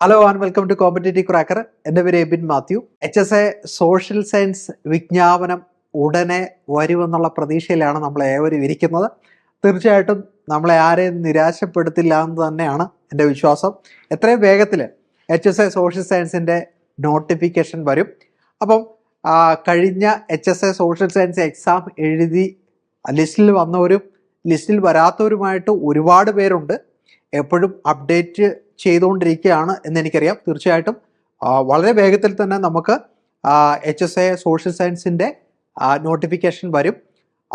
Hello and welcome to competitive cracker എന്റെ പേര് Ebin Mathew. H S A social science വിജ്ഞാപനം ഉടനെ വരുമെന്നുള്ള പ്രതീക്ഷയിലാണ് നമ്മൾ ഏവരും ഇരിക്കുന്നത്. തീർച്ചയായിട്ടും നമ്മളെ ആരെയും നിരാശപ്പെടുത്തില്ല എന്ന് തന്നെയാണ് എന്റെ വിശ്വാസം. എത്രയും വേഗത്തിൽ എച്ച് എസ് എ സോഷ്യൽ സയൻസിന്റെ നോട്ടിഫിക്കേഷൻ വരും. അപ്പം കഴിഞ്ഞ H S A social science exam എഴുതി ലിസ്റ്റിൽ വന്നവരും ലിസ്റ്റിൽ വരാത്തവരുമായിട്ട് ഒരുപാട് പേരുണ്ട്. എപ്പോഴും അപ്ഡേറ്റ് ചെയ്തുകൊണ്ടിരിക്കുകയാണ് എന്ന് എനിക്കറിയാം തീർച്ചയായിട്ടും വളരെ വേഗത്തിൽ തന്നെ നമുക്ക് എച്ച് എസ് എ സോഷ്യൽ സയൻസിന്റെ നോട്ടിഫിക്കേഷൻ വരും.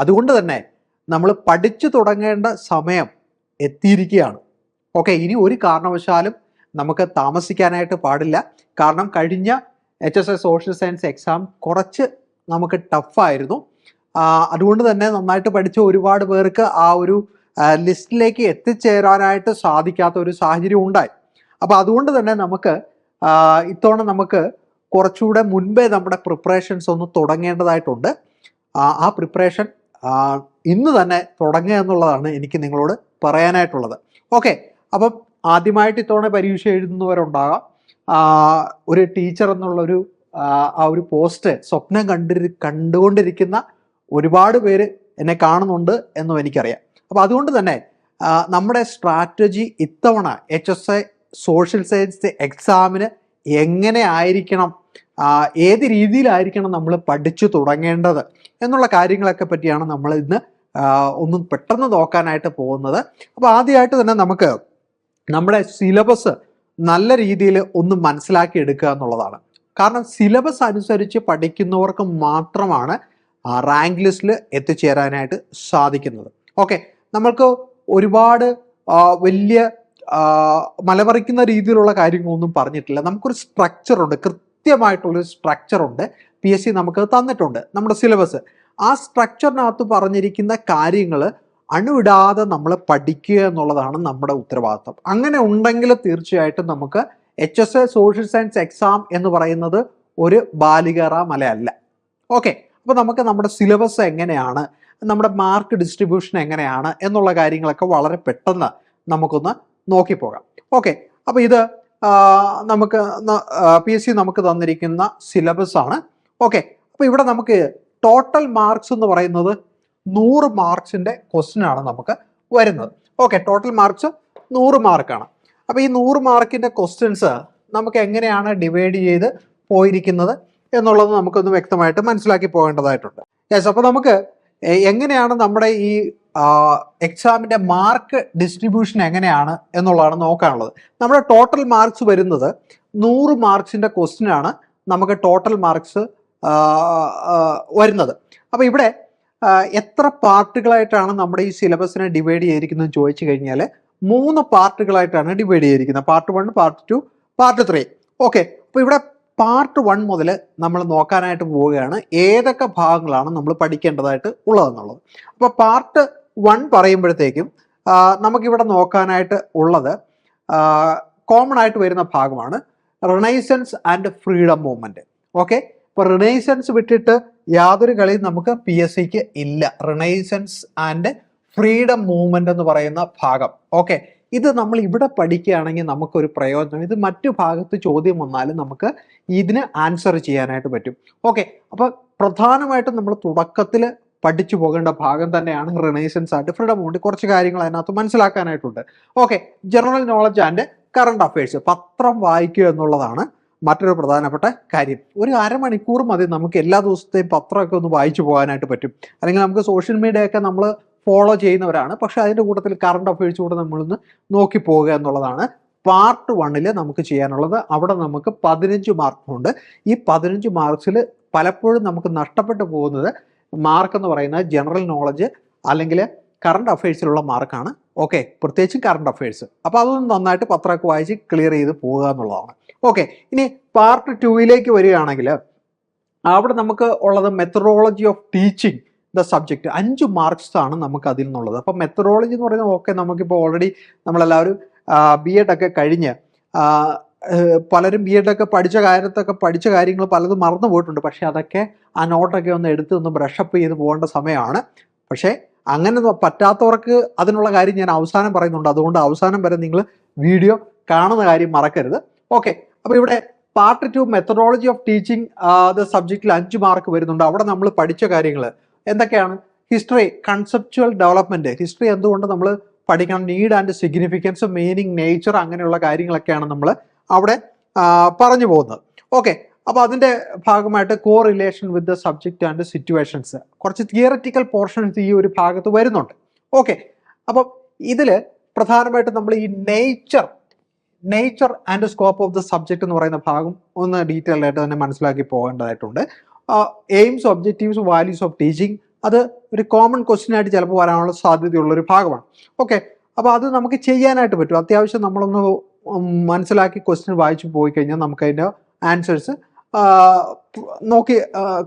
അതുകൊണ്ട് തന്നെ നമ്മൾ പഠിച്ചു തുടങ്ങേണ്ട സമയം എത്തിയിരിക്കുകയാണ്. ഓക്കെ ഇനി ഒരു കാരണവശാലും നമുക്ക് താമസിക്കാനായിട്ട് പാടില്ല. കാരണം കഴിഞ്ഞ H S A social science exam കുറച്ച് നമുക്ക് ടഫായിരുന്നു അതുകൊണ്ട് തന്നെ നന്നായിട്ട് പഠിച്ച ഒരുപാട് പേർക്ക് ആ ഒരു ലിസ്റ്റിലേക്ക് എത്തിച്ചേരാനായിട്ട് സാധിക്കാത്ത ഒരു സാഹചര്യം ഉണ്ടായി. അപ്പോൾ അതുകൊണ്ട് തന്നെ നമുക്ക് ഇത്തവണ നമുക്ക് കുറച്ചുകൂടെ മുൻപേ നമ്മുടെ പ്രിപ്പറേഷൻസ് ഒന്ന് തുടങ്ങേണ്ടതായിട്ടുണ്ട്. ആ, പ്രിപ്പറേഷൻ ഇന്ന് തന്നെ തുടങ്ങുക എന്നുള്ളതാണ് എനിക്ക് നിങ്ങളോട് പറയാനായിട്ടുള്ളത്. ഓക്കെ അപ്പം ആദ്യമായിട്ട് ഇത്തവണ പരീക്ഷ എഴുതുന്നവരുണ്ടാകാം. ഒരു ടീച്ചർ എന്നുള്ളൊരു ആ ഒരു പോസ്റ്റ് സ്വപ്നം കണ്ടിരി കണ്ടുകൊണ്ടിരിക്കുന്ന ഒരുപാട് പേര് എന്നെ കാണുന്നുണ്ട് എന്നും എനിക്കറിയാം. അപ്പോൾ അതുകൊണ്ട് തന്നെ നമ്മുടെ സ്ട്രാറ്റജി ഇത്തവണ H S A social science എക്സാമിന് എങ്ങനെ ആയിരിക്കണം ഏത് രീതിയിലായിരിക്കണം നമ്മൾ പഠിച്ചു തുടങ്ങേണ്ടത് എന്നുള്ള കാര്യങ്ങളൊക്കെ പറ്റിയാണ് നമ്മൾ ഇന്ന് ഒന്ന് പെട്ടെന്ന് നോക്കാനായിട്ട് പോകുന്നത്. അപ്പോൾ ആദ്യമായിട്ട് തന്നെ നമുക്ക് നമ്മുടെ സിലബസ് നല്ല രീതിയിൽ ഒന്ന് മനസ്സിലാക്കി എടുക്കുക എന്നുള്ളതാണ്. കാരണം സിലബസ് അനുസരിച്ച് പഠിക്കുന്നവർക്ക് മാത്രമാണ് റാങ്ക് ലിസ്റ്റിൽ എത്തിച്ചേരാനായിട്ട് സാധിക്കുന്നത്. ഓക്കെ നമ്മൾക്ക് ഒരുപാട് വലിയ മലമറിക്കുന്ന രീതിയിലുള്ള കാര്യങ്ങളൊന്നും പറഞ്ഞിട്ടില്ല. നമുക്കൊരു സ്ട്രക്ചർ ഉണ്ട്. കൃത്യമായിട്ടുള്ളൊരു സ്ട്രക്ചർ ഉണ്ട്. പി എസ് സി നമുക്ക് തന്നിട്ടുണ്ട്. നമ്മുടെ സിലബസ് ആ സ്ട്രക്ചറിനകത്ത് പറഞ്ഞിരിക്കുന്ന കാര്യങ്ങൾ അണുവിടാതെ നമ്മൾ പഠിക്കുക എന്നുള്ളതാണ് നമ്മുടെ ഉത്തരവാദിത്വം. അങ്ങനെ ഉണ്ടെങ്കിൽ തീർച്ചയായിട്ടും നമുക്ക് H S A social science exam എന്ന് പറയുന്നത് ഒരു ബാലികറ മലയല്ല. ഓക്കെ അപ്പോൾ നമുക്ക് നമ്മുടെ സിലബസ് എങ്ങനെയാണ്? നമ്മുടെ മാർക്ക് ഡിസ്ട്രിബ്യൂഷൻ എങ്ങനെയാണ്? എന്നുള്ള കാര്യങ്ങളൊക്കെ വളരെ പെട്ടെന്ന് നമുക്കൊന്ന് നോക്കി പോകാം ഓക്കെ. അപ്പോൾ ഇത് നമുക്ക് പി എസ് സി നമുക്ക് തന്നിരിക്കുന്ന സിലബസ് ആണ്. ഓക്കെ. അപ്പോൾ ഇവിടെ നമുക്ക് ടോട്ടൽ മാർക്സ് എന്ന് പറയുന്നത് നൂറ് മാർക്സിന്റെ ആണ് നമുക്ക് വരുന്നത്. ഓക്കെ. ടോട്ടൽ മാർക്സ് നൂറ് മാർക്കാണ് അപ്പോൾ ഈ നൂറ് മാർക്കിന്റെ ക്വസ്റ്റ്യൻസ് നമുക്ക് എങ്ങനെയാണ് ഡിവൈഡ് ചെയ്ത് പോയിരിക്കുന്നത് എന്നുള്ളത് നമുക്കൊന്ന് വ്യക്തമായിട്ട് മനസ്സിലാക്കി പോകേണ്ടതായിട്ടുണ്ട്. യെസ് അപ്പോൾ നമുക്ക് എങ്ങനെയാണ് നമ്മുടെ ഈ എക്സാമിന്റെ മാർക്ക് ഡിസ്ട്രിബ്യൂഷൻ എങ്ങനെയാണ് എന്നുള്ളതാണ് നോക്കാനുള്ളത്. നമ്മുടെ ടോട്ടൽ മാർക്സ് വരുന്നത് നൂറ് മാർക്സിന്റെ ക്വസ്റ്റ്യൻ ആണ് നമുക്ക് ടോട്ടൽ മാർക്സ് വരുന്നത്. അപ്പോൾ ഇവിടെ എത്ര പാർട്ടുകളായിട്ടാണ് നമ്മുടെ ഈ സിലബസിനെ ഡിവൈഡ് ചെയ്തിരിക്കുന്നത് ചോദിച്ചു കഴിഞ്ഞാൽ മൂന്ന് പാർട്ടുകളായിട്ടാണ് ഡിവൈഡ് ചെയ്തിരിക്കുന്നത്. Part one part two part three okay അപ്പോൾ ഇവിടെ പാർട്ട് വൺ മുതൽ നമ്മൾ നോക്കാനായിട്ട് പോവുകയാണ്. ഏതൊക്കെ ഭാഗങ്ങളാണ് നമ്മൾ പഠിക്കേണ്ടതായിട്ട് ഉള്ളതെന്നുള്ളത്. അപ്പോൾ പാർട്ട് വൺ പറയുമ്പോഴത്തേക്കും നമുക്കിവിടെ നോക്കാനായിട്ട് ഉള്ളത് കോമൺ ആയിട്ട് വരുന്ന ഭാഗമാണ് renaissance and freedom movement okay ഇപ്പോൾ റിനൈസൻസ് വിട്ടിട്ട് യാതൊരു കളിയും നമുക്ക് പി എസ് സിക്ക് ഇല്ല. റിനൈസൻസ് ആൻഡ് ഫ്രീഡം മൂവ്മെന്റ് എന്ന് പറയുന്ന ഭാഗം. ഓക്കെ ഇത് നമ്മൾ ഇവിടെ പഠിക്കുകയാണെങ്കിൽ നമുക്കൊരു പ്രയോജനം. ഇത് മറ്റു ഭാഗത്ത് ചോദ്യം വന്നാലും നമുക്ക് ഇതിന് ആൻസർ ചെയ്യാനായിട്ട് പറ്റും. ഓക്കെ അപ്പോൾ പ്രധാനമായിട്ടും നമ്മൾ തുടക്കത്തിൽ പഠിച്ചു പോകേണ്ട ഭാഗം തന്നെയാണ് റിനൈസൻസ് ആയിട്ട് ഫ്രീഡം ഉണ്ട് കുറച്ച് കാര്യങ്ങൾ അതിനകത്ത് മനസ്സിലാക്കാനായിട്ടുണ്ട്. Okay general knowledge and current affairs പത്രം വായിക്കുക എന്നുള്ളതാണ് മറ്റൊരു പ്രധാനപ്പെട്ട കാര്യം. ഒരു അരമണിക്കൂർ മതി നമുക്ക് എല്ലാ ദിവസത്തെയും പത്രമൊക്കെ ഒന്ന് വായിച്ചു പോകാനായിട്ട് പറ്റും. അല്ലെങ്കിൽ നമുക്ക് സോഷ്യൽ മീഡിയ ഒക്കെ നമ്മൾ ഫോളോ ചെയ്യുന്നവരാണ്. പക്ഷെ അതിന്റെ കൂട്ടത്തിൽ കറണ്ട് അഫയേഴ്സ് കൂടെ നമ്മളൊന്ന് നോക്കി പോവുക എന്നുള്ളതാണ് പാർട്ട് വണ്ണിൽ നമുക്ക് ചെയ്യാനുള്ളത്. അവിടെ നമുക്ക് പതിനഞ്ച് മാർക്കുണ്ട് ഈ പതിനഞ്ച് മാർക്സിൽ പലപ്പോഴും നമുക്ക് നഷ്ടപ്പെട്ടു പോകുന്നത് മാർക്ക് എന്ന് പറയുന്നത് ജനറൽ നോളജ് അല്ലെങ്കിൽ കറണ്ട് അഫയേഴ്സിലുള്ള മാർക്കാണ് ഓക്കെ പ്രത്യേകിച്ചും കറണ്ട് അഫയേഴ്സ് അപ്പോൾ അതൊന്നും നന്നായിട്ട് പത്രമൊക്കെ വായിച്ച് ക്ലിയർ ചെയ്ത് പോവുക എന്നുള്ളതാണ്. ഓക്കെ ഇനി പാർട്ട് ടൂയിലേക്ക് വരികയാണെങ്കിൽ അവിടെ നമുക്ക് ഉള്ളത് methodology of teaching the subject അഞ്ച് മാർക്സ് ആണ് നമുക്ക് അതിൽ നിന്നുള്ളത്. അപ്പോൾ മെത്തഡോളജി എന്ന് പറയുന്നത് ഓക്കെ നമുക്കിപ്പോൾ ഓൾറെഡി നമ്മളെല്ലാവരും ബി എഡ് ഒക്കെ കഴിഞ്ഞ് പലരും ബി എഡൊക്കെ പഠിച്ച കാര്യത്തൊക്കെ പഠിച്ച കാര്യങ്ങൾ പലതും മറന്നു പോയിട്ടുണ്ട്. പക്ഷേ അതൊക്കെ ആ നോട്ടൊക്കെ ഒന്ന് എടുത്ത് ഒന്ന് ബ്രഷപ്പ് ചെയ്ത് പോകേണ്ട സമയമാണ്. പക്ഷേ അങ്ങനെ പറ്റാത്തവർക്ക് അതിനുള്ള കാര്യം ഞാൻ അവസാനം പറയുന്നുണ്ട്. അതുകൊണ്ട് അവസാനം വരെ നിങ്ങൾ വീഡിയോ കാണുന്ന കാര്യം മറക്കരുത്. ഓക്കെ. അപ്പോൾ ഇവിടെ part two methodology of teaching the സബ്ജക്റ്റിൽ അഞ്ച് മാർക്ക് വരുന്നുണ്ട്. അവിടെ നമ്മൾ പഠിച്ച കാര്യങ്ങൾ എന്തൊക്കെയാണ്? ഹിസ്റ്ററി കൺസെപ്ച്വൽ ഡെവലപ്മെന്റ് ഹിസ്റ്ററി എന്തുകൊണ്ട് നമ്മൾ പഠിക്കണം? Need and significance meaning nature അങ്ങനെയുള്ള കാര്യങ്ങളൊക്കെയാണ് നമ്മൾ അവിടെ പറഞ്ഞു പോകുന്നത്. ഓക്കെ അപ്പോൾ അതിന്റെ ഭാഗമായിട്ട് correlation with the subject and situations കുറച്ച് തിയററ്റിക്കൽ പോർഷൻസ് ഈ ഒരു ഭാഗത്ത് വരുന്നുണ്ട്. ഓക്കെ അപ്പം ഇതിൽ പ്രധാനമായിട്ടും നമ്മൾ ഈ nature nature and scope of the subject എന്ന് പറയുന്ന ഭാഗം ഒന്ന് ഡീറ്റെയിൽ ആയിട്ട് തന്നെ മനസ്സിലാക്കി പോകേണ്ടതായിട്ടുണ്ട്. Aims objectives values of teaching അത് ഒരു കോമൺ ക്വസ്റ്റ്യൻ ആയിട്ട് ചിലപ്പോൾ വരാനുള്ള സാധ്യതയുള്ള ഒരു ഭാഗമാണ്. ഓക്കെ അപ്പോൾ അത് നമുക്ക് ചെയ്യാനായിട്ട് പറ്റും. അത്യാവശ്യം നമ്മളൊന്ന് മനസ്സിലാക്കി ക്വസ്റ്റ്യൻ വായിച്ചു പോയി കഴിഞ്ഞാൽ നമുക്ക് അതിന്റെ ആൻസേഴ്സ് നോക്കി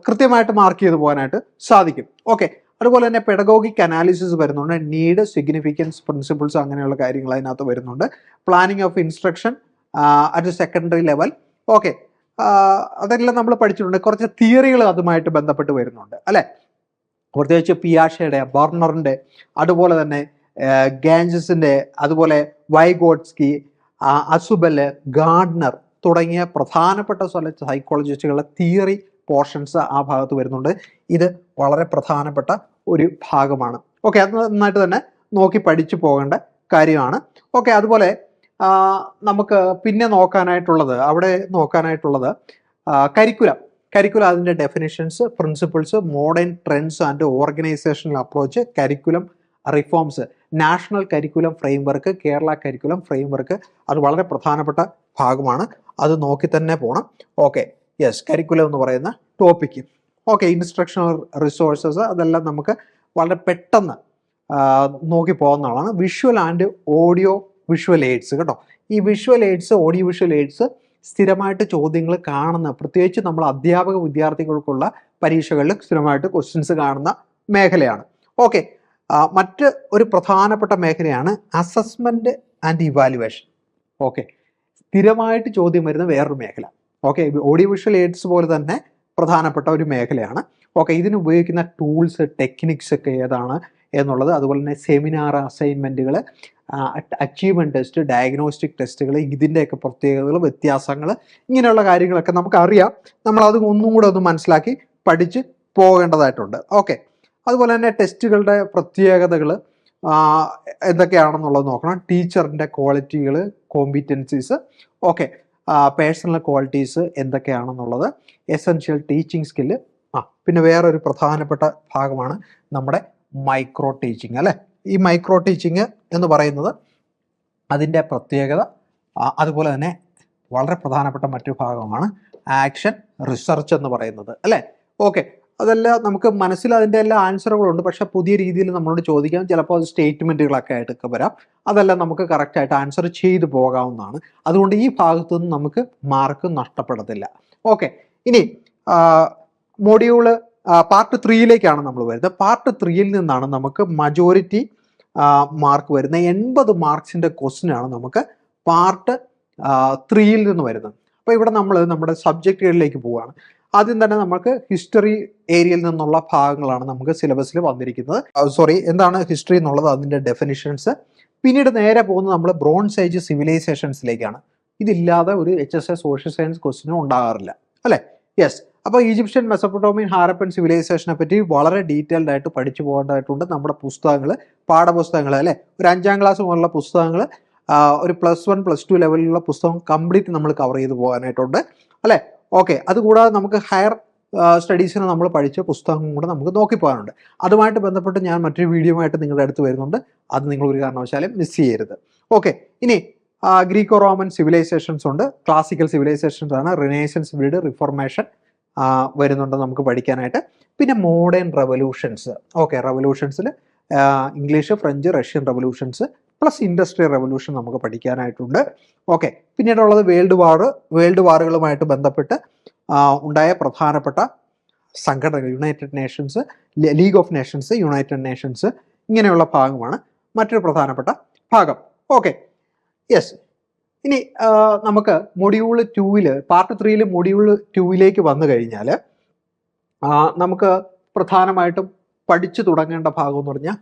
കൃത്യമായിട്ട് മാർക്ക് ചെയ്ത് പോകാനായിട്ട് സാധിക്കും. ഓക്കെ അതുപോലെ തന്നെ പെഡഗോഗിക് അനാലിസിസ് വരുന്നുണ്ട്. നീഡ് സിഗ്നിഫിക്കൻസ് പ്രിൻസിപ്പിൾസ് അങ്ങനെയുള്ള കാര്യങ്ങൾ അതിനകത്ത് വരുന്നുണ്ട്. Planning of instruction at secondary level okay അതെല്ലാം നമ്മൾ പഠിച്ചിട്ടുണ്ട്. കുറച്ച് തിയറികൾ അതുമായിട്ട് ബന്ധപ്പെട്ട് വരുന്നുണ്ട്. അല്ലെ? പ്രത്യേകിച്ച് പിയാഷയുടെ ബർണറിന്റെ അതുപോലെ തന്നെ ഗാൻജസിന്റെ അതുപോലെ വൈഗോഡ്സ്കി അസുബൽ ഗാർഡ്നർ തുടങ്ങിയ പ്രധാനപ്പെട്ട ചില സൈക്കോളജിസ്റ്റുകളുടെ തിയറി പോർഷൻസ് ആ ഭാഗത്ത് വരുന്നുണ്ട്. ഇത് വളരെ പ്രധാനപ്പെട്ട ഒരു ഭാഗമാണ്. ഓക്കെ അത് നന്നായിട്ട് തന്നെ നോക്കി പഠിച്ചു പോകേണ്ട കാര്യമാണ്. ഓക്കെ അതുപോലെ നമുക്ക് പിന്നെ നോക്കാനായിട്ടുള്ളത് അവിടെ നോക്കാനായിട്ടുള്ളത് കരിക്കുലം. കരിക്കുലം അതിന്റെ definitions principles modern trends and organisational approach curriculum reforms national curriculum framework Kerala curriculum framework അത് വളരെ പ്രധാനപ്പെട്ട ഭാഗമാണ്. അത് നോക്കി തന്നെ പോകണം ഓക്കെ യെസ് കരിക്കുലം എന്ന് പറയുന്ന ടോപ്പിക്ക് ഓക്കെ ഇൻസ്ട്രക്ഷണൽ റിസോഴ്സസ് അതെല്ലാം നമുക്ക് വളരെ പെട്ടെന്ന് നോക്കി പോകുന്നതാണ് visual and audio visual aids കേട്ടോ. ഈ visual aids audio visual aids സ്ഥിരമായിട്ട് ചോദ്യങ്ങൾ കാണുന്ന പ്രത്യേകിച്ച് നമ്മൾ അധ്യാപക വിദ്യാർത്ഥികൾക്കുള്ള പരീക്ഷകളിൽ സ്ഥിരമായിട്ട് ക്വസ്റ്റ്യൻസ് കാണുന്ന മേഖലയാണ്. ഓക്കെ മറ്റ് ഒരു പ്രധാനപ്പെട്ട മേഖലയാണ് അസസ്മെന്റ് ആൻഡ് ഇവാലുവേഷൻ ഓക്കെ സ്ഥിരമായിട്ട് ചോദ്യം വരുന്ന വേറൊരു മേഖല. ഓക്കെ ഓഡിയോ വിഷ്വൽ എയ്ഡ്സ് പോലെ തന്നെ പ്രധാനപ്പെട്ട ഒരു മേഖലയാണ്. ഓക്കെ ഇതിന് ഉപയോഗിക്കുന്ന ടൂൾസ് ടെക്നിക്സ് ഒക്കെ ഏതാണ് എന്നുള്ളത് അതുപോലെ തന്നെ സെമിനാർ അസൈൻമെന്റുകൾ അച്ചീവ്മെന്റ് ടെസ്റ്റ് ഡയഗ്നോസ്റ്റിക് ടെസ്റ്റുകൾ ഇതിന്റെയൊക്കെ പ്രത്യേകതകൾ വ്യത്യാസങ്ങൾ ഇങ്ങനെയുള്ള കാര്യങ്ങളൊക്കെ നമുക്കറിയാം. നമ്മളത് ഒന്നും കൂടെ ഒന്ന് മനസ്സിലാക്കി പഠിച്ച് പോകേണ്ടതായിട്ടുണ്ട്. ഓക്കെ. അതുപോലെ തന്നെ ടെസ്റ്റുകളുടെ പ്രത്യേകതകൾ എന്തൊക്കെയാണെന്നുള്ളത് നോക്കണം. ടീച്ചറിന്റെ ക്വാളിറ്റികൾ കോമ്പിറ്റൻസീസ് ഓക്കെ. പേഴ്സണൽ ക്വാളിറ്റീസ് എന്തൊക്കെയാണെന്നുള്ളത് എസെൻഷ്യൽ ടീച്ചിങ് സ്കില്ല് ആ പിന്നെ വേറൊരു പ്രധാനപ്പെട്ട ഭാഗമാണ് നമ്മുടെ മൈക്രോ ടീച്ചിങ് അല്ലേ? ഈ മൈക്രോ ടീച്ചിങ് എന്ന് പറയുന്നത് അതിന്റെ പ്രത്യേകത അതുപോലെ തന്നെ വളരെ പ്രധാനപ്പെട്ട മറ്റു ഭാഗമാണ് ആക്ഷൻ റിസർച്ച് എന്ന് പറയുന്നത് അല്ലേ? ഓക്കെ അതെല്ലാം നമുക്ക് മനസ്സിൽ അതിന്റെ എല്ലാ ആൻസറുകളുണ്ട് പക്ഷെ പുതിയ രീതിയിൽ നമ്മളോട് ചോദിക്കാം. ചിലപ്പോൾ അത് സ്റ്റേറ്റ്മെന്റുകളൊക്കെ ആയിട്ടൊക്കെ വരാം. അതെല്ലാം നമുക്ക് കറക്റ്റായിട്ട് ആൻസർ ചെയ്തു പോകാവുന്നതാണ്. അതുകൊണ്ട് ഈ ഭാഗത്തു നിന്ന് നമുക്ക് മാർക്ക് നഷ്ടപ്പെടത്തില്ല. ഓക്കെ ഇനി മൊഡ്യൂൾ പാർട്ട് ത്രീയിലേക്കാണ് നമ്മൾ വരുന്നത്. പാർട്ട് ത്രീയിൽ നിന്നാണ് നമുക്ക് മജോറിറ്റി മാർക്ക് വരുന്നത്. എൺപത് മാർക്സിന്റെ ക്വസ്റ്റിനാണ് നമുക്ക് പാർട്ട് ത്രീയിൽ നിന്ന് വരുന്നത്. അപ്പോൾ ഇവിടെ നമ്മൾ നമ്മുടെ സബ്ജക്റ്റുകളിലേക്ക് പോവുകയാണ്. ആദ്യം തന്നെ നമുക്ക് ഹിസ്റ്ററി ഏരിയയിൽ നിന്നുള്ള ഭാഗങ്ങളാണ് നമുക്ക് സിലബസിൽ വന്നിരിക്കുന്നത്. സോറി എന്താണ് ഹിസ്റ്ററി എന്നുള്ളത്? അതിന്റെ ഡെഫിനിഷൻസ് പിന്നീട് നേരെ പോകുന്നത് നമ്മൾ ബ്രോൺസ് ഏജ് സിവിലൈസേഷൻസിലേക്കാണ് ഇതില്ലാതെ ഒരു H S A social science ക്വസ്റ്റിനും ഉണ്ടാകാറില്ല. അല്ലേ? യെസ് അപ്പോൾ ഈജിപ്ഷ്യൻ മെസപ്പൊട്ടോമിയൻ ഹാരപ്പൻ സിവിലൈസേഷനെ പറ്റി വളരെ ഡീറ്റെയിൽഡ് ആയിട്ട് പഠിച്ചു പോകേണ്ടതായിട്ടുണ്ട് നമ്മുടെ പുസ്തകങ്ങൾ പാഠപുസ്തകങ്ങൾ അല്ലേ? ഒരു അഞ്ചാം ക്ലാസ് മുതലുള്ള പുസ്തകങ്ങൾ ഒരു പ്ലസ് വൺ പ്ലസ് ടു ലെവലിലുള്ള പുസ്തകം കംപ്ലീറ്റ് നമ്മൾ കവർ ചെയ്ത് പോകാനായിട്ടുണ്ട് അല്ലേ? ഓക്കെ അതുകൂടാതെ നമുക്ക് ഹയർ സ്റ്റഡീസിന് നമ്മൾ പഠിച്ച പുസ്തകം കൂടെ നമുക്ക് നോക്കി പോകാനുണ്ട്. അതുമായിട്ട് ബന്ധപ്പെട്ട് ഞാൻ മറ്റൊരു വീഡിയോ ആയിട്ട് നിങ്ങളുടെ അടുത്ത് വരുന്നുണ്ട്. അത് നിങ്ങൾ ഒരു കാരണവശാലും മിസ് ചെയ്യരുത്. ഓക്കെ ഇനി ഗ്രീക്കോ റോമൻ സിവിലൈസേഷൻസ് ഉണ്ട്. ക്ലാസിക്കൽ സിവിലൈസേഷൻസ് ആണ്. റിനേഷൻസ് പീരീഡ് റിഫോർമേഷൻ വരുന്നുണ്ട് നമുക്ക് പഠിക്കാനായിട്ട്. പിന്നെ modern revolutions okay റെവല്യൂഷൻസിൽ English French Russian revolutions plus industrial revolution നമുക്ക് പഠിക്കാനായിട്ടുണ്ട്. ഓക്കെ പിന്നീടുള്ളത് വേൾഡ് വാർ വേൾഡ് വാറുകളുമായിട്ട് ബന്ധപ്പെട്ട് ഉണ്ടായ പ്രധാനപ്പെട്ട സംഘടനകൾ United Nations League of Nations United Nations ഇങ്ങനെയുള്ള ഭാഗമാണ്. മറ്റൊരു പ്രധാനപ്പെട്ട ഭാഗം. ഓക്കെ യെസ് ഇനി നമുക്ക് മൊഡ്യൂൾ ടൂവിൽ പാർട്ട് ത്രീയിൽ മൊഡ്യൂൾ ടൂവിലേക്ക് വന്നു കഴിഞ്ഞാൽ നമുക്ക് പ്രധാനമായിട്ടും പഠിച്ചു തുടങ്ങേണ്ട ഭാഗം എന്ന് പറഞ്ഞാൽ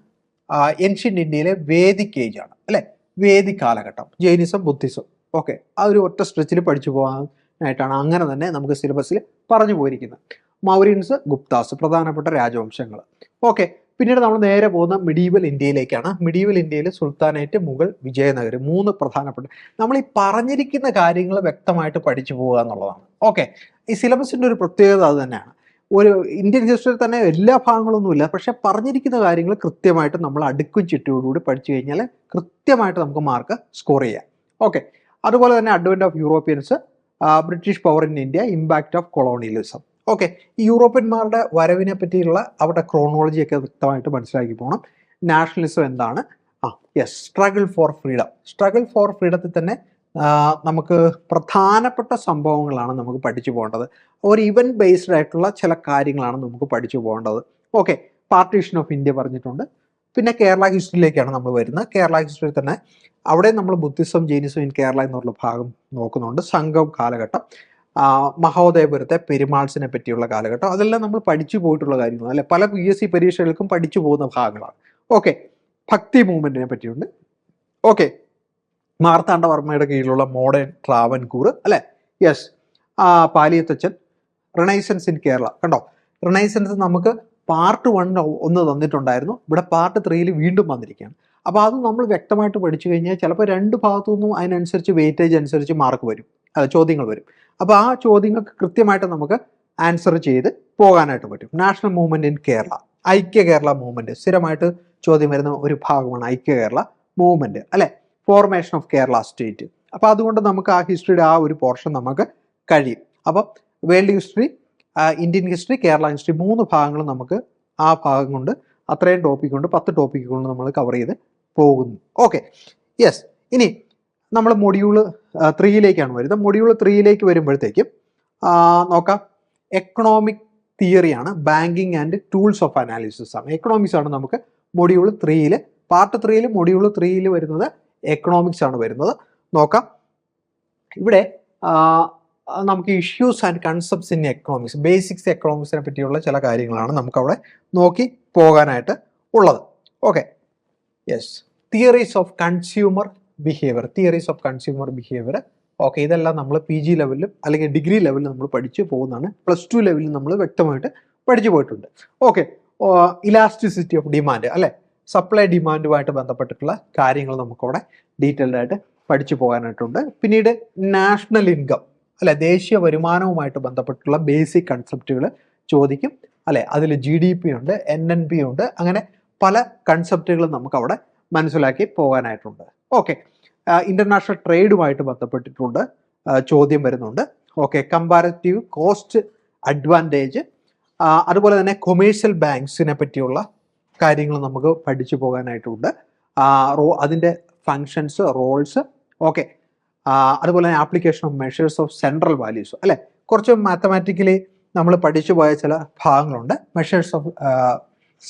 ഏൻഷ്യന്റ് ഇന്ത്യയിലെ വേദിക് ഏജ് ആണ് അല്ലെ? വേദി കാലഘട്ടം ജൈനിസം ബുദ്ധിസം ഓക്കെ ആ ഒരു ഒറ്റ സ്ട്രെച്ചിൽ പഠിച്ചു പോകാനായിട്ടാണ് അങ്ങനെ തന്നെ നമുക്ക് സിലബസിൽ പറഞ്ഞു പോയിരിക്കുന്നത്. മൗര്യൻസ് ഗുപ്താസ് പ്രധാനപ്പെട്ട രാജവംശങ്ങൾ ഓക്കെ പിന്നീട് നമ്മൾ നേരെ പോകുന്ന മിഡീവൽ ഇന്ത്യയിലേക്കാണ്. മിഡീവൽ ഇന്ത്യയിൽ സുൽത്താനേറ്റ് മുഗൾ വിജയനഗരം മൂന്ന് പ്രധാനപ്പെട്ട നമ്മൾ ഈ പറഞ്ഞിരിക്കുന്ന കാര്യങ്ങൾ വ്യക്തമായിട്ട് പഠിച്ചു പോകുക എന്നുള്ളതാണ്. ഓക്കെ ഈ സിലബസിന്റെ ഒരു പ്രത്യേകത അത് തന്നെയാണ്. ഒരു ഇന്ത്യൻ ഹിസ്റ്ററിയിൽ തന്നെ എല്ലാ ഭാഗങ്ങളൊന്നുമില്ല പക്ഷെ പറഞ്ഞിരിക്കുന്ന കാര്യങ്ങൾ കൃത്യമായിട്ട് നമ്മൾ അടുക്കും ചിട്ടയോടുകൂടി പഠിച്ചു കഴിഞ്ഞാൽ കൃത്യമായിട്ട് നമുക്ക് മാർക്ക് സ്കോർ ചെയ്യാം. ഓക്കെ അതുപോലെ തന്നെ advent of Europeans British power in India impact of colonialism okay ഈ യൂറോപ്യന്മാരുടെ വരവിനെ പറ്റിയുള്ള അവരുടെ ക്രോണോളജി ഒക്കെ വ്യക്തമായിട്ട് മനസ്സിലാക്കി പോകണം നാഷണലിസം എന്താണ്? ആ yes struggle for freedom struggle for ഫ്രീഡത്തിൽ തന്നെ നമുക്ക് പ്രധാനപ്പെട്ട സംഭവങ്ങളാണ് നമുക്ക് പഠിച്ചു പോകേണ്ടത്. ഒരു ഇവന്റ് ബേസ്ഡ് ആയിട്ടുള്ള ചില കാര്യങ്ങളാണ് നമുക്ക് പഠിച്ചു പോകേണ്ടത്. ഓക്കെ പാർട്ടീഷൻ ഓഫ് ഇന്ത്യ പറഞ്ഞിട്ടുണ്ട്. പിന്നെ കേരള ഹിസ്റ്ററിയിലേക്കാണ് നമ്മൾ വരുന്നത്. കേരള ഹിസ്റ്ററിയിൽ തന്നെ അവിടെ നമ്മൾ ബുദ്ധിസം ജൈനിസം ഇൻ കേരള എന്നുള്ള ഭാഗം നോക്കുന്നുണ്ട്. സംഘം കാലഘട്ടം. മഹോദയപുരത്തെ പെരുമാൾസിനെ പറ്റിയുള്ള കാലഘട്ടം. അതെല്ലാം നമ്മൾ പഠിച്ചു പോയിട്ടുള്ള കാര്യങ്ങളാണ് അല്ലെ? പല പി എസ് സി പരീക്ഷകൾക്കും പഠിച്ചു പോകുന്ന ഭാഗങ്ങളാണ്. ഓക്കെ. ഭക്തി മൂവ്മെന്റിനെ പറ്റിയുണ്ട്. ഓക്കെ. മാർത്താണ്ഡവർമ്മയുടെ കീഴിലുള്ള മോഡേൺ ട്രാവൻകൂർ അല്ലെ? Yes Paliyathachan renaissance in Kerala. കണ്ടോ? റിനൈസൻസ് നമുക്ക് പാർട്ട് വൺ ഒന്ന് തന്നിട്ടുണ്ടായിരുന്നു. ഇവിടെ പാർട്ട് ത്രീയിൽ വീണ്ടും വന്നിരിക്കുകയാണ്. അപ്പോൾ അത് നമ്മൾ വ്യക്തമായിട്ട് പഠിച്ചു കഴിഞ്ഞാൽ ചിലപ്പോൾ രണ്ട് ഭാഗത്തു നിന്നും അതിനനുസരിച്ച് വെയിറ്റേജ് അനുസരിച്ച് മാർക്ക് വരും. ചോദ്യങ്ങൾ വരും. അപ്പോൾ ആ ചോദ്യങ്ങൾക്ക് കൃത്യമായിട്ട് നമുക്ക് ആൻസർ ചെയ്ത് പോകാനായിട്ട് പറ്റും. നാഷണൽ മൂവ്മെന്റ് ഇൻ കേരള ഐക്യ കേരള മൂവ്മെന്റ് സ്ഥിരമായിട്ട് ചോദ്യം വരുന്ന ഒരു ഭാഗമാണ് ഐക്യ കേരള മൂവ്മെന്റ് അല്ലെ? ഫോർമേഷൻ ഓഫ് കേരള സ്റ്റേറ്റ് അപ്പോൾ അതുകൊണ്ട് നമുക്ക് ആ ഹിസ്റ്ററിയുടെ ആ ഒരു പോർഷൻ നമുക്ക് കഴിയും. അപ്പം world history Indian history Kerala history മൂന്ന് ഭാഗങ്ങൾ നമുക്ക് ആ ഭാഗം കൊണ്ട് അത്രയും ടോപ്പിക് കൊണ്ട് പത്ത് ടോപ്പിക് കൊണ്ട് നമ്മൾ കവർ ചെയ്ത് പോകുന്നു. ഓക്കെ യെസ് ഇനി നമ്മൾ മൊഡ്യൂൾ ത്രീയിലേക്കാണ് വരുന്നത്. മൊഡ്യൂൾ ത്രീയിലേക്ക് വരുമ്പോഴത്തേക്കും നോക്കാം. Economic തിയറിയാണ് banking and tools of analysis ആണ്. എക്കണോമിക്സ് ആണ് നമുക്ക് മൊഡ്യൂൾ ത്രീയിൽ പാർട്ട് ത്രീയിൽ മൊഡ്യൂൾ ത്രീയിൽ വരുന്നത് എക്കണോമിക്സ് ആണ് വരുന്നത്. നോക്കാം. ഇവിടെ നമുക്ക് issues and concepts in economics basics എക്കണോമിക്സിനെ പറ്റിയുള്ള ചില കാര്യങ്ങളാണ് നമുക്ക് അവിടെ നോക്കി പോകാനായിട്ട് ഉള്ളത്. Okay yes theories of consumer behaviour theories of consumer behaviour okay ഇതെല്ലാം നമ്മൾ പി ജി ലെവലിലും അല്ലെങ്കിൽ ഡിഗ്രി ലെവലിലും നമ്മൾ പഠിച്ചു പോകുന്നതാണ്. പ്ലസ് ടു ലെവലിൽ നമ്മൾ വ്യക്തമായിട്ട് പഠിച്ചു പോയിട്ടുണ്ട്. ഓക്കെ ഇലാസ്റ്റിസിറ്റി ഓഫ് ഡിമാൻഡ് അല്ലെ? സപ്ലൈ ഡിമാൻഡുമായിട്ട് ബന്ധപ്പെട്ടിട്ടുള്ള കാര്യങ്ങൾ നമുക്കവിടെ ഡീറ്റെയിൽഡ് ആയിട്ട് പഠിച്ചു പോകാനായിട്ടുണ്ട്. പിന്നീട് നാഷണൽ ഇൻകം അല്ലെ? ദേശീയ വരുമാനവുമായിട്ട് ബന്ധപ്പെട്ടുള്ള ബേസിക് കൺസെപ്റ്റുകൾ ചോദിക്കും. അല്ലെ? അതിൽ ജി ഡി പി ഉണ്ട് എൻ എൻ പി ഉണ്ട് അങ്ങനെ പല കൺസെപ്റ്റുകളും നമുക്ക് അവിടെ മനസ്സിലാക്കി പോകാനായിട്ടുണ്ട്. Okay international ട്രേഡുമായിട്ട് ബന്ധപ്പെട്ടിട്ടുണ്ട്. ചോദ്യം വരുന്നുണ്ട്. ഓക്കെ കമ്പാരറ്റീവ് കോസ്റ്റ് അഡ്വാന്റേജ് അതുപോലെ തന്നെ കൊമേഴ്ഷ്യൽ ബാങ്ക്സിനെ പറ്റിയുള്ള കാര്യങ്ങൾ നമുക്ക് പഠിച്ചു പോകാനായിട്ടുണ്ട്. റോ അതിന്റെ ഫങ്ഷൻസ് റോൾസ് ഓക്കെ അതുപോലെ തന്നെ application of measures of central values അല്ലെ? കുറച്ച് മാത്തമാറ്റിക്കലി നമ്മൾ പഠിച്ചു പോയ ചില ഭാഗങ്ങളുണ്ട്. മെഷേഴ്സ് ഓഫ്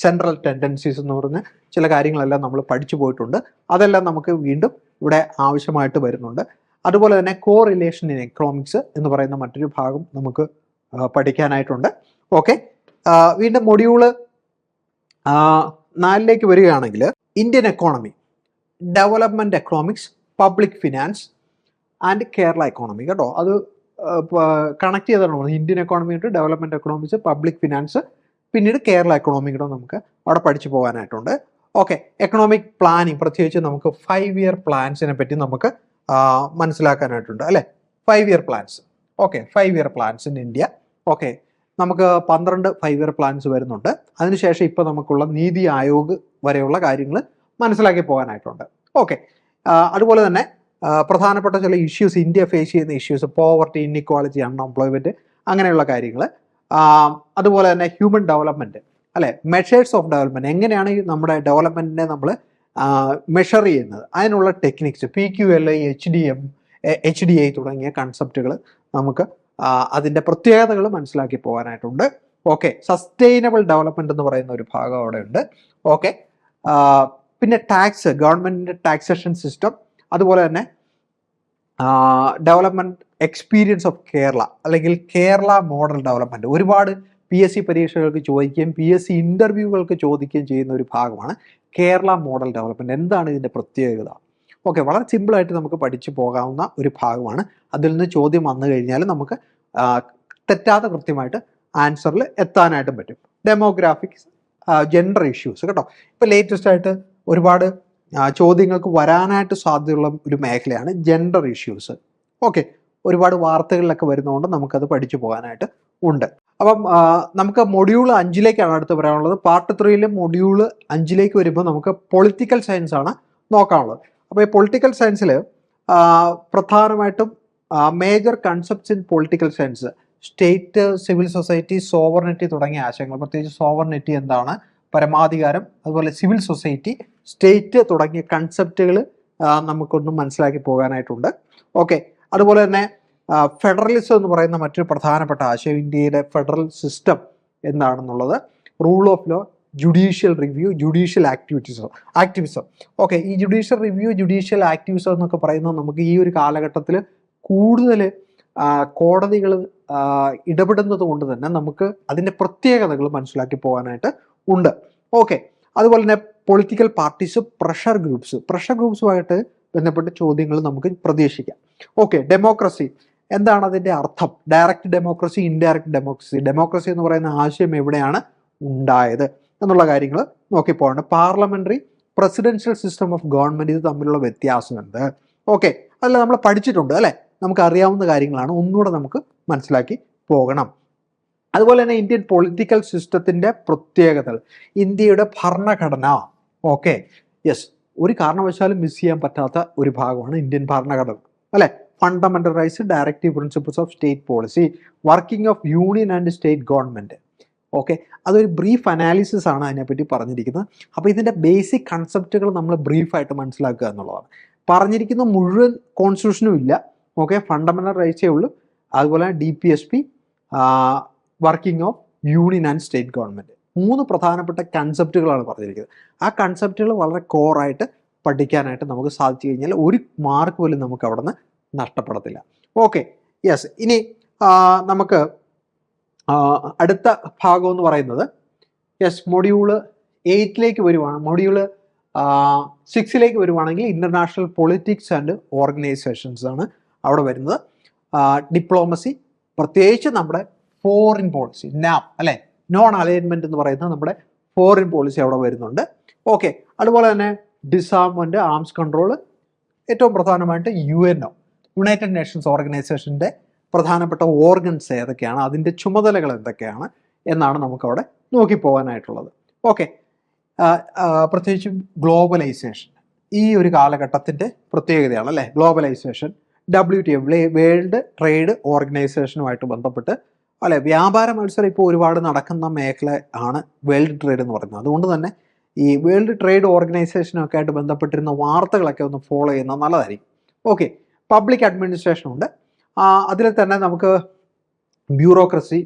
സെൻട്രൽ ടെൻഡൻസീസ് എന്ന് പറഞ്ഞ ചില കാര്യങ്ങളെല്ലാം നമ്മൾ പഠിച്ചു പോയിട്ടുണ്ട്. അതെല്ലാം നമുക്ക് വീണ്ടും ഇവിടെ ആവശ്യമായിട്ട് വരുന്നുണ്ട്. അതുപോലെ തന്നെ കോ റിലേഷൻ ഇൻ എക്കണോമിക്സ് എന്ന് പറയുന്ന മറ്റൊരു ഭാഗം നമുക്ക് പഠിക്കാനായിട്ടുണ്ട്. ഓക്കെ. വീണ്ടും മൊഡ്യൂൾ നാലിലേക്ക് വരികയാണെങ്കിൽ Indian economy development economics public finance and Kerala economy കേട്ടോ അത് കണക്ട് ചെയ്തിട്ടുണ്ട് ഇന്ത്യൻ എക്കോണമി ഉണ്ട് ഡെവലപ്മെന്റ് എക്കണോമിക്സ് പബ്ലിക് ഫിനാൻസ് പിന്നീട് കേരള എക്കണോമി നമുക്ക് അവിടെ പഠിച്ചു പോകാനായിട്ടുണ്ട്. ഓക്കെ എക്കണോമിക് പ്ലാനിങ് പ്രത്യേകിച്ച് നമുക്ക് ഫൈവ് ഇയർ പ്ലാൻസിനെ പറ്റി നമുക്ക് മനസ്സിലാക്കാനായിട്ടുണ്ട് അല്ലേ? Five year plans okay five year plans in India okay നമുക്ക് പന്ത്രണ്ട് ഫൈവ് ഇയർ പ്ലാൻസ് വരുന്നുണ്ട്. അതിനുശേഷം ഇപ്പോൾ നമുക്കുള്ള നീതി ആയോഗ് വരെയുള്ള കാര്യങ്ങൾ മനസ്സിലാക്കി പോകാനായിട്ടുണ്ട്. ഓക്കെ അതുപോലെ തന്നെ പ്രധാനപ്പെട്ട ചില ഇഷ്യൂസ് ഇന്ത്യ ഫേസ് ചെയ്യുന്ന ഇഷ്യൂസ് പോവർട്ടി ഇൻഇക്വാളിറ്റി അൺഎംപ്ലോയ്മെന്റ് അങ്ങനെയുള്ള കാര്യങ്ങൾ അതുപോലെ തന്നെ ഹ്യൂമൻ ഡെവലപ്മെന്റ് അല്ലെ? മെഷേഴ്സ് ഓഫ് ഡെവലപ്മെന്റ് എങ്ങനെയാണ് നമ്മുടെ ഡെവലപ്മെന്റിനെ നമ്മൾ മെഷർ ചെയ്യുന്നത്? അതിനുള്ള techniques P Q L I H D M H D I തുടങ്ങിയ കൺസെപ്റ്റുകൾ നമുക്ക് അതിന്റെ പ്രത്യേകതകൾ മനസ്സിലാക്കി പോകാനായിട്ടുണ്ട്. ഓക്കെ സസ്റ്റൈനബിൾ ഡെവലപ്മെന്റ് എന്ന് പറയുന്ന ഒരു ഭാഗം അവിടെ ഉണ്ട്. ഓക്കെ പിന്നെ ടാക്സ് ഗവൺമെന്റിന്റെ ടാക്സേഷൻ സിസ്റ്റം അതുപോലെ തന്നെ ഡെവലപ്മെന്റ് എക്സ്പീരിയൻസ് ഓഫ് കേരള അല്ലെങ്കിൽ കേരള മോഡൽ ഡെവലപ്മെന്റ് ഒരുപാട് പി എസ് സി പരീക്ഷകൾക്ക് ചോദിക്കുകയും പി എസ് സി ഇന്റർവ്യൂകൾക്ക് ചോദിക്കുകയും ചെയ്യുന്ന ഒരു ഭാഗമാണ് കേരള മോഡൽ ഡെവലപ്മെന്റ് എന്താണ് ഇതിന്റെ പ്രത്യേകത? ഓക്കെ വളരെ സിമ്പിളായിട്ട് നമുക്ക് പഠിച്ചു പോകാവുന്ന ഒരു ഭാഗമാണ്. അതിൽ നിന്ന് ചോദ്യം വന്നു കഴിഞ്ഞാൽ നമുക്ക് തെറ്റാതെ കൃത്യമായിട്ട് ആൻസറിൽ എത്താനായിട്ടും പറ്റും. ഡെമോഗ്രാഫിക്സ് ജെൻഡർ ഇഷ്യൂസ് കേട്ടോ. ഇപ്പോൾ ലേറ്റസ്റ്റ് ആയിട്ട് ഒരുപാട് ചോദ്യങ്ങൾക്ക് വരാനായിട്ട് സാധ്യതയുള്ള ഒരു മേഖലയാണ് ജെൻഡർ ഇഷ്യൂസ് ഓക്കെ ഒരുപാട് വാർത്തകളിലൊക്കെ വരുന്നതുകൊണ്ട് നമുക്കത് പഠിച്ചു പോകാനായിട്ട് ഉണ്ട്. അപ്പം നമുക്ക് മൊഡ്യൂൾ അഞ്ചിലേക്കാണ് അടുത്ത് പറയാനുള്ളത്. പാർട്ട് ത്രീയിലെ മൊഡ്യൂൾ അഞ്ചിലേക്ക് വരുമ്പോൾ നമുക്ക് പൊളിറ്റിക്കൽ സയൻസ് ആണ് നോക്കാനുള്ളത്. അപ്പോൾ ഈ പൊളിറ്റിക്കൽ സയൻസിൽ പ്രധാനമായിട്ടും major concepts in political science state civil society sovereignty തുടങ്ങിയ ആശയങ്ങൾ. പ്രത്യേകിച്ച് സോവർണിറ്റി എന്താണ് പരമാധികാരം അതുപോലെ സിവിൽ സൊസൈറ്റി സ്റ്റേറ്റ് തുടങ്ങിയ കൺസെപ്റ്റുകൾ നമുക്കൊന്ന് മനസ്സിലാക്കി പോകാനായിട്ടുണ്ട്. ഓക്കെ അതുപോലെ തന്നെ ഫെഡറലിസം എന്ന് പറയുന്ന മറ്റൊരു പ്രധാനപ്പെട്ട ആശയം ഇന്ത്യയിലെ ഫെഡറൽ സിസ്റ്റം എന്താണെന്നുള്ളത്? Rule of law judicial review judicial activities activism okay ഈ ജുഡീഷ്യൽ റിവ്യൂ ജുഡീഷ്യൽ ആക്ടിവിസം എന്നൊക്കെ പറയുന്നത് നമുക്ക് ഈ ഒരു കാലഘട്ടത്തിൽ കൂടുതൽ കോടതികൾ ഇടപെടുന്നത് കൊണ്ട് തന്നെ നമുക്ക് അതിന്റെ പ്രത്യേകതകൾ മനസ്സിലാക്കി പോകാനായിട്ട് ഉണ്ട്. ഓക്കെ അതുപോലെ തന്നെ political parties pressure groups pressure ഗ്രൂപ്പ്സുമായിട്ട് ബന്ധപ്പെട്ട ചോദ്യങ്ങൾ നമുക്ക് പ്രതീക്ഷിക്കാം. ഓക്കെ ഡെമോക്രസി എന്താണ് അതിന്റെ അർത്ഥം? Direct democracy indirect democracy democracy എന്ന് പറയുന്ന ആശയം എവിടെയാണ് ഉണ്ടായത് എന്നുള്ള കാര്യങ്ങൾ നോക്കിപ്പോകണം. Parliamentary presidential system of government ഇത് തമ്മിലുള്ള വ്യത്യാസം എന്ത്? ഓക്കെ അതല്ല നമ്മൾ പഠിച്ചിട്ടുണ്ട് അല്ലേ? നമുക്ക് അറിയാവുന്ന കാര്യങ്ങളാണ്. ഒന്നുകൂടെ നമുക്ക് മനസ്സിലാക്കി പോകണം. അതുപോലെ തന്നെ ഇന്ത്യൻ പൊളിറ്റിക്കൽ സിസ്റ്റത്തിന്റെ പ്രത്യേകതകൾ. ഇന്ത്യയുടെ ഭരണഘടന. ഓക്കെ യെസ് ഒരു കാരണവശാലും മിസ് ചെയ്യാൻ പറ്റാത്ത ഒരു ഭാഗമാണ് ഇന്ത്യൻ ഭരണഘടന. അല്ലെ? Fundamental rights directive principles of state policy working of union and state government okay അതൊരു ബ്രീഫ് അനാലിസിസ് ആണ് അതിനെപ്പറ്റി പറഞ്ഞിരിക്കുന്നത്. അപ്പോൾ ഇതിന്റെ ബേസിക് കൺസെപ്റ്റുകൾ നമ്മൾ ബ്രീഫായിട്ട് മനസ്സിലാക്കുക എന്നുള്ളതാണ്. പറഞ്ഞിരിക്കുന്ന മുഴുവൻ കോൺസ്റ്റിറ്റ്യൂഷനും ഇല്ല. ഓക്കെ ഫണ്ടമെന്റൽ റൈറ്റ്സേ ഉള്ളൂ. അതുപോലെ D P S P working of union and state government മൂന്ന് പ്രധാനപ്പെട്ട കൺസെപ്റ്റുകളാണ് പറഞ്ഞിരിക്കുന്നത്. ആ കൺസെപ്റ്റുകൾ വളരെ കോറായിട്ട് പഠിക്കാനായിട്ട് നമുക്ക് സാധിച്ചു കഴിഞ്ഞാൽ ഒരു മാർക്ക് പോലും നമുക്ക് അവിടെ നിന്ന് നഷ്ടപ്പെടത്തില്ല. ഓക്കെ യെസ് ഇനി നമുക്ക് അടുത്ത ഭാഗം എന്ന് പറയുന്നത് യെസ് മൊഡ്യൂൾ എയ്റ്റിലേക്ക് വരുവാണ്. മൊഡ്യൂൾ സിക്സിലേക്ക് വരുവാണെങ്കിൽ ഇന്റർനാഷണൽ പൊളിറ്റിക്സ് ആൻഡ് ഓർഗനൈസേഷൻസ് ആണ് അവിടെ വരുന്നത്. ഡിപ്ലോമസി പ്രത്യേകിച്ച് നമ്മുടെ ഫോറിൻ പോളിസി നാം അല്ലെ? നോൺ അലൈൻമെന്റ് എന്ന് പറയുന്നത് നമ്മുടെ ഫോറിൻ പോളിസി അവിടെ വരുന്നുണ്ട്. ഓക്കെ അതുപോലെ തന്നെ ഡിസാർമെന്റ് ആംസ് കൺട്രോൾ ഏറ്റവും പ്രധാനമായിട്ട് U N O United Nations ഓർഗനൈസേഷന്റെ പ്രധാനപ്പെട്ട ഓർഗൻസ് ഏതൊക്കെയാണ്? അതിന്റെ ചുമതലകൾ എന്തൊക്കെയാണ്? എന്നാണ് നമുക്കവിടെ നോക്കി പോകാനായിട്ടുള്ളത്. ഓക്കെ പ്രത്യേകിച്ച് ഗ്ലോബലൈസേഷൻ ഈ ഒരു കാലഘട്ടത്തിന്റെ പ്രത്യേകതയാണ് അല്ലേ? Globalisation W T F world trade ഓർഗനൈസേഷനുമായിട്ട് ബന്ധപ്പെട്ട് അല്ലെ വ്യാപാര മത്സരം ഇപ്പോൾ ഒരുപാട് നടക്കുന്ന മേഖല ആണ് വേൾഡ് ട്രേഡ് എന്ന് പറയുന്നത്. അതുകൊണ്ട് തന്നെ ഈ വേൾഡ് ട്രേഡ് ഓർഗനൈസേഷനൊക്കെ ആയിട്ട് ബന്ധപ്പെട്ടിരുന്ന വാർത്തകളൊക്കെ ഒന്ന് ഫോളോ ചെയ്യുന്നത് നല്ലതായിരിക്കും. ഓക്കെ പബ്ലിക് അഡ്മിനിസ്ട്രേഷൻ ഉണ്ട്. അതിൽ തന്നെ നമുക്ക് bureaucracy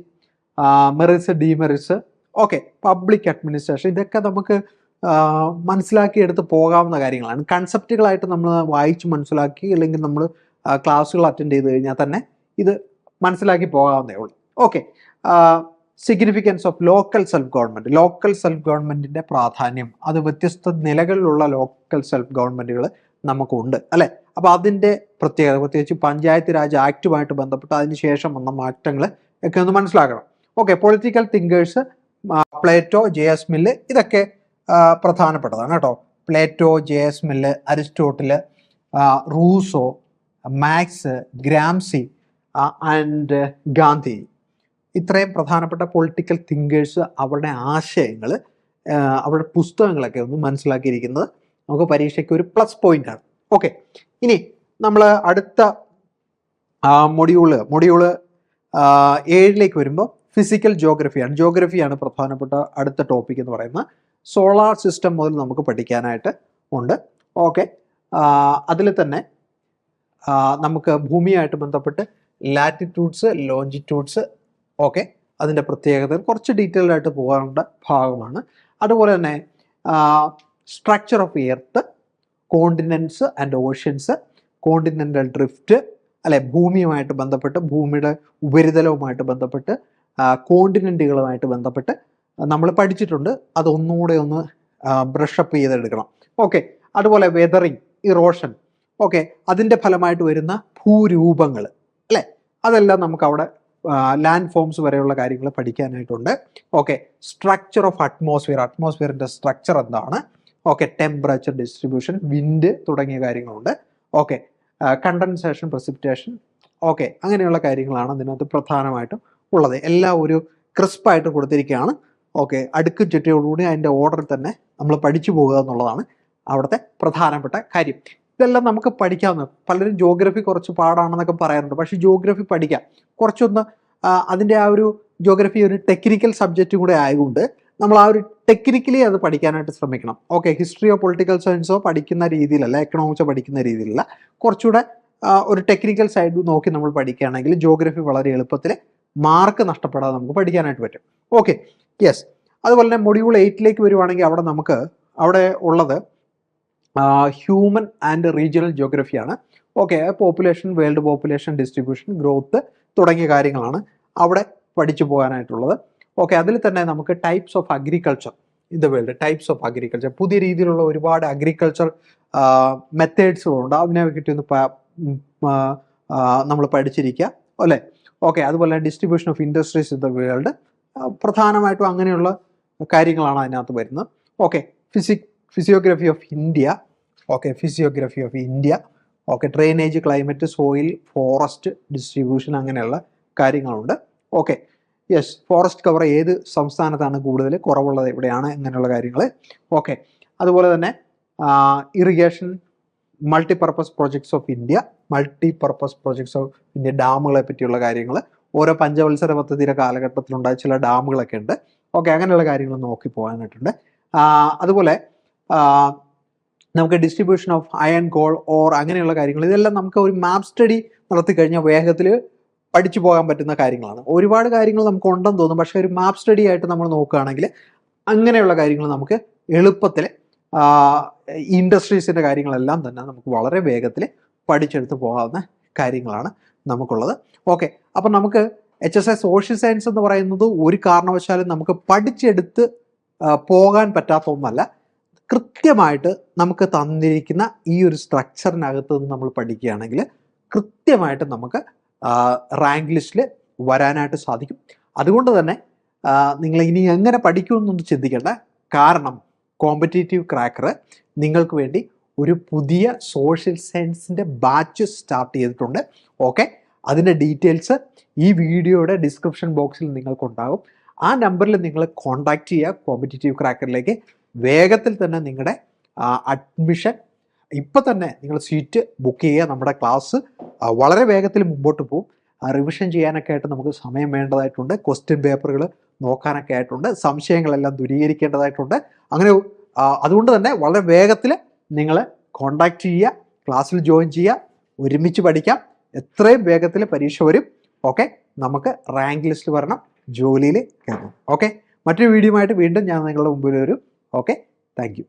merits demerits okay public administration ഇതൊക്കെ നമുക്ക് മനസ്സിലാക്കിയെടുത്ത് പോകാവുന്ന കാര്യങ്ങളാണ്. കൺസെപ്റ്റുകളായിട്ട് നമ്മൾ വായിച്ച് മനസ്സിലാക്കി അല്ലെങ്കിൽ നമ്മൾ ക്ലാസ്സുകൾ അറ്റൻഡ് ചെയ്ത് കഴിഞ്ഞാൽ തന്നെ ഇത് മനസ്സിലാക്കി പോകാവുന്നേ ഉള്ളൂ. Okay significance of local self government local self ഗവൺമെന്റിന്റെ പ്രാധാന്യം. അത് വ്യത്യസ്ത നിലകളിലുള്ള ലോക്കൽ സെൽഫ് ഗവൺമെന്റുകൾ നമുക്കുണ്ട് അല്ലേ? അപ്പോൾ അതിന്റെ പ്രത്യേകത പ്രത്യേകിച്ച് പഞ്ചായത്ത് രാജ് ആക്റ്റുമായിട്ട് ബന്ധപ്പെട്ട് അതിന് ശേഷം വന്ന മാറ്റങ്ങൾ ഒക്കെ ഒന്ന് മനസ്സിലാക്കണം. Okay political thinkers Plato J S Mill ഇതൊക്കെ പ്രധാനപ്പെട്ടതാണ് കേട്ടോ. Plato J S Mill Aristotle Rousseau Marx Gramsci and Gandhi. ഇത്രയും പ്രധാനപ്പെട്ട പൊളിറ്റിക്കൽ തിങ്കേഴ്സ് അവരുടെ ആശയങ്ങൾ അവരുടെ പുസ്തകങ്ങളൊക്കെ ഒന്ന് മനസ്സിലാക്കിയിരിക്കുന്നത് നമുക്ക് പരീക്ഷയ്ക്ക് ഒരു പ്ലസ് പോയിന്റ് ആണ്. ഓക്കെ ഇനി നമ്മൾ അടുത്ത മൊഡ്യൂൾ മൊഡ്യൂൾ ഏഴിലേക്ക് വരുമ്പോൾ ഫിസിക്കൽ ജോഗ്രഫിയാണ് ജോഗ്രഫിയാണ് പ്രധാനപ്പെട്ട അടുത്ത ടോപ്പിക് എന്ന് പറയുന്നത്. സോളാർ സിസ്റ്റം മുതൽ നമുക്ക് പഠിക്കാനായിട്ട് ഉണ്ട്. ഓക്കെ അതിൽ തന്നെ നമുക്ക് ഭൂമിയായിട്ട് ബന്ധപ്പെട്ട് ലാറ്റിറ്റ്യൂഡ്സ് ലോഞ്ചിറ്റ്യൂഡ്സ് ഓക്കെ അതിന്റെ പ്രത്യേകത കുറച്ച് ഡീറ്റെയിൽഡ് ആയിട്ട് പോകേണ്ട ഭാഗമാണ്. അതുപോലെ തന്നെ structure of earth continents and oceans continental drift അല്ലെ ഭൂമിയുമായിട്ട് ബന്ധപ്പെട്ട് ഭൂമിയുടെ ഉപരിതലവുമായിട്ട് ബന്ധപ്പെട്ട് കോണ്ടിനെന്റുകളുമായിട്ട് ബന്ധപ്പെട്ട് നമ്മൾ പഠിച്ചിട്ടുണ്ട്. അതൊന്നുകൂടെ ഒന്ന് ബ്രഷപ്പ് ചെയ്തെടുക്കണം. ഓക്കെ അതുപോലെ വെതറിങ് ഇറോഷൻ ഓക്കെ അതിന്റെ ഫലമായിട്ട് വരുന്ന ഭൂരൂപങ്ങൾ അല്ലേ? അതെല്ലാം നമുക്ക് അവിടെ ലാൻഡ് ഫോംസ് വരെയുള്ള കാര്യങ്ങൾ പഠിക്കാനായിട്ടുണ്ട്. ഓക്കെ സ്ട്രക്ചർ ഓഫ് അറ്റ്മോസ്ഫിയർ അറ്റ്മോസ്ഫിയറിന്റെ സ്ട്രക്ചർ എന്താണ്? ഓക്കെ ടെമ്പറേച്ചർ ഡിസ്ട്രിബ്യൂഷൻ വിൻഡ് തുടങ്ങിയ കാര്യങ്ങളുണ്ട്. ഓക്കെ കണ്ടൻസേഷൻ പ്രസിപ്റ്റേഷൻ ഓക്കെ അങ്ങനെയുള്ള കാര്യങ്ങളാണ് ഇതിനകത്ത് പ്രധാനമായിട്ടും ഉള്ളത്. എല്ലാം ഒരു ക്രിസ്പായിട്ട് കൊടുത്തിരിക്കുകയാണ്. ഓക്കെ അടുക്കും ചുറ്റിയോടുകൂടി അതിന്റെ ഓർഡറിൽ തന്നെ നമ്മൾ പഠിച്ചു പോകുക എന്നുള്ളതാണ് അവിടുത്തെ പ്രധാനപ്പെട്ട കാര്യം. ഇതെല്ലാം നമുക്ക് പഠിക്കാവുന്ന പലരും ജോഗ്രഫി കുറച്ച് പാടാണെന്നൊക്കെ പറയാറുണ്ട്. പക്ഷേ ജോഗ്രഫി പഠിക്കാം. കുറച്ചൊന്ന് ആ, അതിന്റെ ആ ഒരു ജോഗ്രഫി ഒരു ടെക്നിക്കൽ സബ്ജക്റ്റും കൂടെ ആയതുകൊണ്ട് നമ്മൾ ആ ഒരു ടെക്നിക്കലി അത് പഠിക്കാനായിട്ട് ശ്രമിക്കണം. ഓക്കെ ഹിസ്റ്ററിയോ പൊളിറ്റിക്കൽ സയൻസോ പഠിക്കുന്ന രീതിയിലല്ല എക്കണോമിക്സോ പഠിക്കുന്ന രീതിയിലല്ല. കുറച്ചുകൂടെ ഒരു ടെക്നിക്കൽ സൈഡ് നോക്കി നമ്മൾ പഠിക്കുകയാണെങ്കിൽ ജോഗ്രഫി വളരെ എളുപ്പത്തിൽ മാർക്ക് നഷ്ടപ്പെടാതെ നമുക്ക് പഠിക്കാനായിട്ട് പറ്റും. ഓക്കെ യെസ് അതുപോലെ തന്നെ മൊഡ്യൂൾ എയ്റ്റിലേക്ക് വരുവാണെങ്കിൽ അവിടെ നമുക്ക് അവിടെ ഉള്ളത് human and regional ജോഗ്രഫിയാണ് okay population world population distribution growth തുടങ്ങിയ കാര്യങ്ങളാണ് അവിടെ പഠിച്ചു പോകാനായിട്ടുള്ളത്. ഓക്കെ അതിൽ തന്നെ നമുക്ക് types of agriculture in the world types of agriculture പുതിയ രീതിയിലുള്ള ഒരുപാട് അഗ്രികൾച്ചർ മെത്തേഡ്സുകളുണ്ട് അതിനെ പറ്റി നമ്മൾ പഠിച്ചിരിക്കുക അല്ലേ? ഓക്കെ അതുപോലെ distribution of industries in the world പ്രധാനമായിട്ടും അങ്ങനെയുള്ള കാര്യങ്ങളാണ് അതിനകത്ത് വരുന്നത്. Okay physic physiography of India okay physiography of India okay drainage climate soil forest distribution അങ്ങനെയുള്ള കാര്യങ്ങളുണ്ട്. ഓക്കെ യെസ് ഫോറസ്റ്റ് കവർ ഏത് സംസ്ഥാനത്താണ് കൂടുതൽ കുറവുള്ളത്? എവിടെയാണ്? ഇങ്ങനെയുള്ള കാര്യങ്ങൾ ഓക്കെ അതുപോലെ തന്നെ irrigation multipurpose projects of India multipurpose projects of India ഡാമുകളെ പറ്റിയുള്ള കാര്യങ്ങൾ ഓരോ പഞ്ചവത്സര പദ്ധതിയുടെ കാലഘട്ടത്തിലുണ്ടായ ചില ഡാമുകളൊക്കെ ഉണ്ട്. ഓക്കെ അങ്ങനെയുള്ള കാര്യങ്ങൾ നോക്കി പോകാനായിട്ടുണ്ട്. അതുപോലെ നമുക്ക് distribution of iron coal ore അങ്ങനെയുള്ള കാര്യങ്ങൾ. ഇതെല്ലാം നമുക്ക് ഒരു മാപ്പ് സ്റ്റഡി നടത്തി കഴിഞ്ഞാൽ വേഗത്തിൽ പഠിച്ചു പോകാൻ പറ്റുന്ന കാര്യങ്ങളാണ്. ഒരുപാട് കാര്യങ്ങൾ നമുക്ക് ഉണ്ടെന്ന് തോന്നും. പക്ഷേ ഒരു മാപ്പ് സ്റ്റഡി ആയിട്ട് നമ്മൾ നോക്കുകയാണെങ്കിൽ അങ്ങനെയുള്ള കാര്യങ്ങൾ നമുക്ക് എളുപ്പത്തിൽ ഇൻഡസ്ട്രീസിന്റെ കാര്യങ്ങളെല്ലാം തന്നെ നമുക്ക് വളരെ വേഗത്തിൽ പഠിച്ചെടുത്ത് പോകാവുന്ന കാര്യങ്ങളാണ് നമുക്കുള്ളത്. ഓക്കെ. അപ്പം നമുക്ക് H S A social science എന്ന് പറയുന്നത് ഒരു കാരണവശാലും നമുക്ക് പഠിച്ചെടുത്ത് പോകാൻ പറ്റാത്ത ഒന്നല്ല. കൃത്യമായിട്ട് നമുക്ക് തന്നിരിക്കുന്ന ഈ ഒരു സ്ട്രക്ചറിനകത്ത് നിന്ന് നമ്മൾ പഠിക്കുകയാണെങ്കിൽ കൃത്യമായിട്ട് നമുക്ക് റാങ്ക് ലിസ്റ്റിൽ വരാനായിട്ട് സാധിക്കും. അതുകൊണ്ട് തന്നെ നിങ്ങൾ ഇനി എങ്ങനെ പഠിക്കുമെന്നൊന്നും ചിന്തിക്കേണ്ട. കാരണം കോമ്പറ്റേറ്റീവ് ക്രാക്കർ നിങ്ങൾക്ക് വേണ്ടി ഒരു പുതിയ സോഷ്യൽ സയൻസിന്റെ ബാച്ച് സ്റ്റാർട്ട് ചെയ്തിട്ടുണ്ട്. ഓക്കെ അതിന്റെ ഡീറ്റെയിൽസ് ഈ വീഡിയോയുടെ ഡിസ്ക്രിപ്ഷൻ ബോക്സിൽ നിങ്ങൾക്കുണ്ടാകും. ആ നമ്പറിൽ നിങ്ങൾ കോൺടാക്റ്റ് ചെയ്യുക കോമ്പറ്റേറ്റീവ് ക്രാക്കറിലേക്ക് വേഗത്തിൽ തന്നെ നിങ്ങളുടെ അഡ്മിഷൻ ഇപ്പം തന്നെ നിങ്ങൾ സീറ്റ് ബുക്ക് ചെയ്യുക നമ്മുടെ ക്ലാസ് വളരെ വേഗത്തിൽ മുമ്പോട്ട് പോകും റിവിഷൻ ചെയ്യാനൊക്കെ ആയിട്ട് നമുക്ക് സമയം വേണ്ടതായിട്ടുണ്ട്. ക്വസ്റ്റ്യൻ പേപ്പറുകൾ നോക്കാനൊക്കെ ആയിട്ടുണ്ട്. സംശയങ്ങളെല്ലാം ദൂരീകരിക്കേണ്ടതായിട്ടുണ്ട്. അങ്ങനെ അതുകൊണ്ട് തന്നെ വളരെ വേഗത്തിൽ നിങ്ങൾ കോണ്ടാക്ട് ചെയ്യുക ക്ലാസ്സിൽ ജോയിൻ ചെയ്യുക ഒരുമിച്ച് പഠിക്കാം. എത്രയും വേഗത്തിൽ പരീക്ഷ വരും. ഓക്കെ നമുക്ക് റാങ്ക് ലിസ്റ്റ് വരണം ജോലിയിൽ കയറണം ഓക്കെ മറ്റൊരു വീഡിയോ ആയിട്ട് വീണ്ടും ഞാൻ നിങ്ങളുടെ മുമ്പിൽ വരും. Okay thank